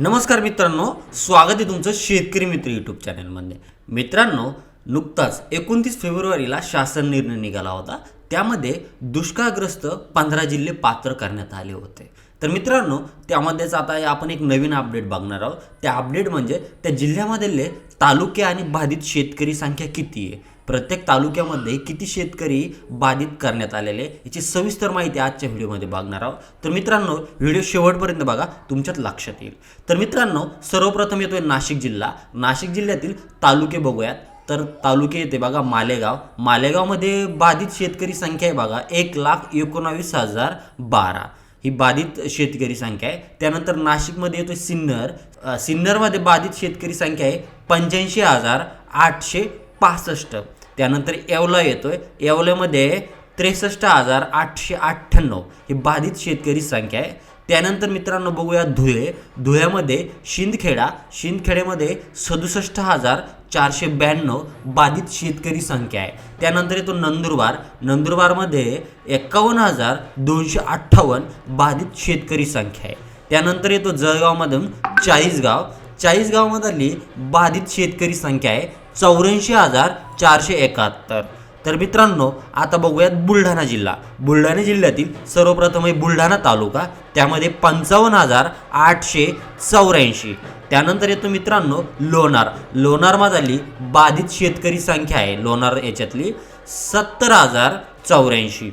नमस्कार मित्रांनो स्वागत आहे तुमचं शेतकरी मित्र यूट्यूब चॅनलमध्ये मित्रांनो नुकताच एकोणतीस फेब्रुवारीला शासन निर्णय निघाला होता. त्यामध्ये दुष्काळग्रस्त पंधरा जिल्हे पात्र करण्यात आले होते. तर मित्रांनो त्यामध्येच आता आपण एक नवीन अपडेट बघणार आहोत. त्या अपडेट म्हणजे त्या जिल्ह्यामधले तालुके आणि बाधित शेतकरी संख्या किती आहे? प्रत्येक तालुक्यामध्ये किती शेतकरी बाधित करण्यात आलेले याची सविस्तर माहिती आजच्या व्हिडिओमध्ये बघणार आहोत. तर मित्रांनो व्हिडिओ शेवटपर्यंत बघा तुमच्यात लक्षात येईल. तर मित्रांनो सर्वप्रथम येतोय नाशिक जिल्हा. नाशिक जिल्ह्यातील तालुके बघूयात. तर तालुके येते बघा मालेगाव. मालेगावमध्ये बाधित शेतकरी संख्या आहे बघा एक लाख एकोणावीस हजार बारा. ही बाधित शेतकरी संख्या आहे. त्यानंतर नाशिकमध्ये येतोय सिन्नर. सिन्नरमध्ये बाधित शेतकरी संख्या आहे पंच्याऐंशी हजार आठशे पासष्ट. त्यानंतर येवला येतोय. येवल्यामध्ये त्रेसष्ट हजार आठशे अठ्ठ्याण्णव ही बाधित शेतकरी संख्या आहे. त्यानंतर मित्रांनो बघूया धुळे. धुळ्यामध्ये शिंदखेडा शिंदखेड्यामध्ये सदुसष्ट हजार चारशे ब्याण्णव बाधित शेतकरी संख्या आहे. त्यानंतर येतो नंदुरबार. नंदुरबारमध्ये एकावन्न हजार दोनशे अठ्ठावन्न बाधित शेतकरी संख्या आहे. त्यानंतर येतो जळगावमधून चाळीसगाव. चाळीसगावमधली बाधित शेतकरी संख्या आहे. चौऱ्याऐंशी हजार चारशे एकाहत्तर. तर मित्रांनो आता बघूयात बुलढाणा जिल्हा. बुलढाणा जिल्ह्यातील सर्वप्रथम आहे बुलढाणा तालुका. त्यामध्ये पंचावन्न हजार आठशे चौऱ्याऐंशी. त्यानंतर येतो मित्रांनो लोणार. लोणारमधली बाधित शेतकरी संख्या आहे. लोणार याच्यातली सत्तर हजार चौऱ्याऐंशी.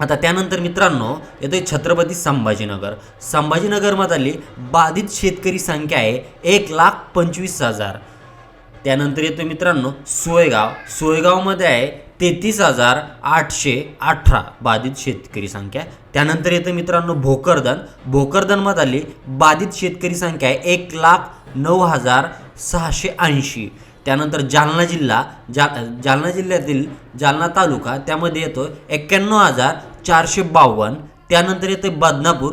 आता त्यानंतर मित्रांनो येतोय छत्रपती संभाजीनगर. संभाजीनगरमधली बाधित शेतकरी संख्या आहे एक लाख पंचवीस हजार. त्यानंतर येतो मित्रांनो सोयगाव. सोयगावमध्ये आहे तेहतीस हजार आठशे अठरा बाधित शेतकरी संख्या. त्यानंतर येतं मित्रांनो भोकरदन. आली बाधित शेतकरी संख्या आहे एक लाख नऊ हजार सहाशे ऐंशी. त्यानंतर जालना जिल्हा जा जालना जिल्ह्यातील जालना तालुका त्यामध्ये येतो एक्क्याण्णव हजार चारशे बावन्न. त्यानंतर येते बदनापूर.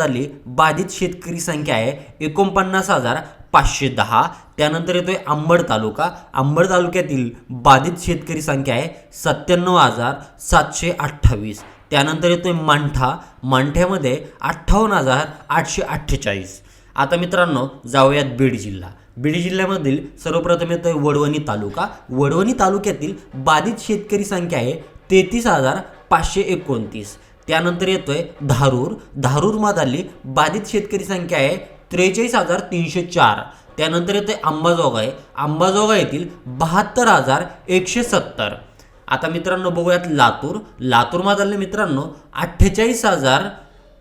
आली बाधित शेतकरी संख्या आहे एकोणपन्नास हजार पाचशे दहा. त्यानंतर येतोय अंबड तालुका. अंबड तालुक्यातील बाधित शेतकरी संख्या आहे सत्त्याण्णव हजार सातशे अठ्ठावीस. त्यानंतर येतोय मंठा. मंठ्यामध्ये अठ्ठावन्न हजार आठशे अठ्ठेचाळीस. आता मित्रांनो जाऊयात बीड जिल्हा. बीड जिल्ह्यामधील सर्वप्रथम येतोय वडवणी तालुका. वडवणी तालुक्यातील बाधित शेतकरी संख्या आहे तेहतीस हजार पाचशे एकोणतीस. त्यानंतर येतोय धारूर. धारूरमधली बाधित शेतकरी संख्या आहे त्रेचाळीस हजार तीनशे चार. त्यानंतर येते अंबाजोगाई अंबाजोगाई येथील बहात्तर हजार एकशे सत्तर. आता मित्रांनो बघूयात लातूर. लातूरमधले मित्रांनो अठ्ठेचाळीस हजार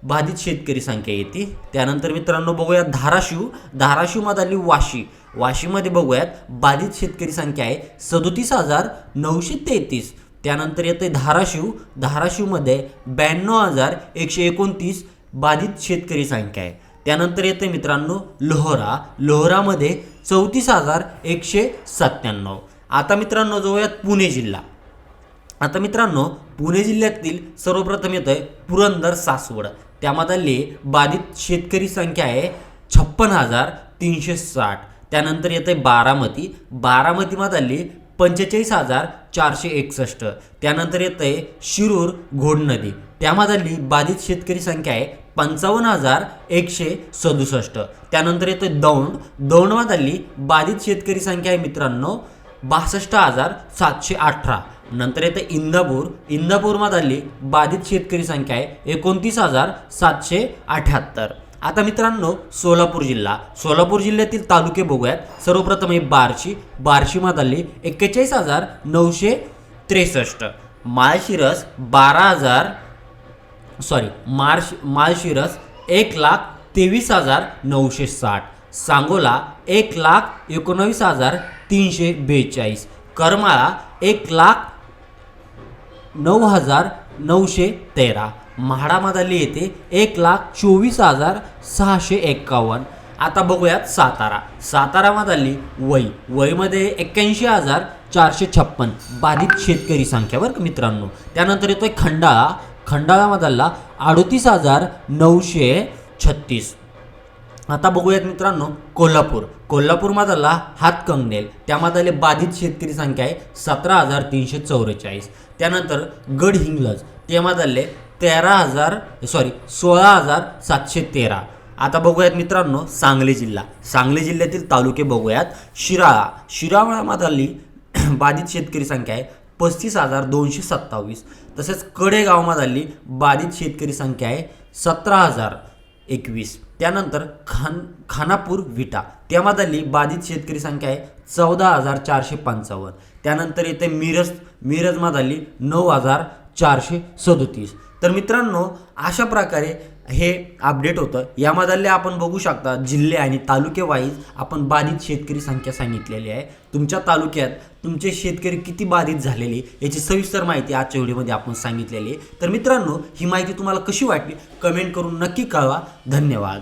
बाधित शेतकरी संख्या येते. त्यानंतर मित्रांनो बघूयात धाराशिव. धाराशिवमधली वाशी. वाशीमध्ये बघूयात बाधित शेतकरी संख्या आहे सदोतीस हजार नऊशे तेहतीस. त्यानंतर येते धाराशिव. धाराशिवमध्ये ब्याण्णव हजार एकशे एकोणतीस बाधित शेतकरी संख्या आहे. त्यानंतर येते मित्रांनो लोहरा. लोहरामध्ये चौतीस हजार एकशे सत्त्याण्णव. आता मित्रांनो जाऊयात पुणे जिल्हा. आता मित्रांनो पुणे जिल्ह्यातील सर्वप्रथम येतोय पुरंदर सासवड. त्यामधली बाधित शेतकरी संख्या आहे छप्पन हजार तीनशे साठ. त्यानंतर येते बारामती. बारामतीमधली पंचेचाळीस हजार चारशे एकसष्ट. त्यानंतर येतं आहे शिरूर घोडनदी त्यामधली बाधित शेतकरी संख्या आहे पंचावन्न हजार एकशे सदुसष्ट. त्यानंतर येतं दौंड. दौंडमधली बाधित शेतकरी संख्या आहे मित्रांनो बासष्ट हजार सातशे अठरा. नंतर येतं इंदापूर. इंदापूरमधली बाधित शेतकरी संख्या आहे एकोणतीस हजार सातशे अठ्याहत्तर. आता मित्रांनो सोलापूर जिल्हा. सोलापूर जिल्ह्यातील तालुके बघूयात. सर्वप्रथम आहे बार्शी. बार्शीमधली एक्केचाळीस हजार नऊशे त्रेसष्ट. माळशिरस बारा हजार सॉरी मार्श माळशिरस एक लाख तेवीस हजार नऊशे साठ. सांगोला एक लाख एकोणावीस हजार तीनशे बेचाळीस. करमाळा एक लाख नऊ हजार नऊशे तेरा. म्हाडामधली येते एक लाख चोवीस हजार सहाशे एक्कावन्न. आता बघूयात सातारा. सातारामधली वय वयमध्ये एक्क्याऐंशी हजार चारशे छप्पन बाधित शेतकरी संख्या बरं मित्रांनो. त्यानंतर येतोय खंडाळा. खंडाळामधला अडोतीस हजार नऊशे छत्तीस. आता बघूयात मित्रांनो कोल्हापूर. कोल्हापूरमधला हातकंगनेल त्यामधले बाधित शेतकरी संख्या आहे सतरा हजार तीनशे चौवेचाळीस. त्यानंतर गडहिंग्लज त्यामधले तेरा हजार सॉरी सोळा हजार सातशे तेरा. आता बघूयात मित्रांनो सांगली जिल्हा. सांगली जिल्ह्यातील तालुके बघूयात. शिराळा. शिराळामधली बाधित शेतकरी संख्या आहे पस्तीस हजार दोनशे सत्तावीस. तसेच कडेगावमा झाली बाधित शेतकरी संख्या आहे सतरा हजार एकवीस. त्यानंतर खान खानापूर विटा. त्यामधली बाधित शेतकरी संख्या आहे चौदा हजार चारशे पंचावन्न. त्यानंतर येते मिरज. मिरजमा झाली नऊ हजार चारशे सदोतीस. तर मित्रांनो अशा प्रकारे हे अपडेट होतं. यामधले आपण बघू शकता जिल्हे आणि तालुके वाईज आपण बाधित शेतकरी संख्या सांगितलेली आहे. तुमच्या तालुक्यात तुमचे शेतकरी किती बाधित झालेले याची सविस्तर माहिती आजच्या व्हिडिओमध्ये आपण सांगितलेली आहे. तर मित्रांनो ही माहिती तुम्हाला कशी वाटली? कमेंट करून नक्की कळवा. धन्यवाद.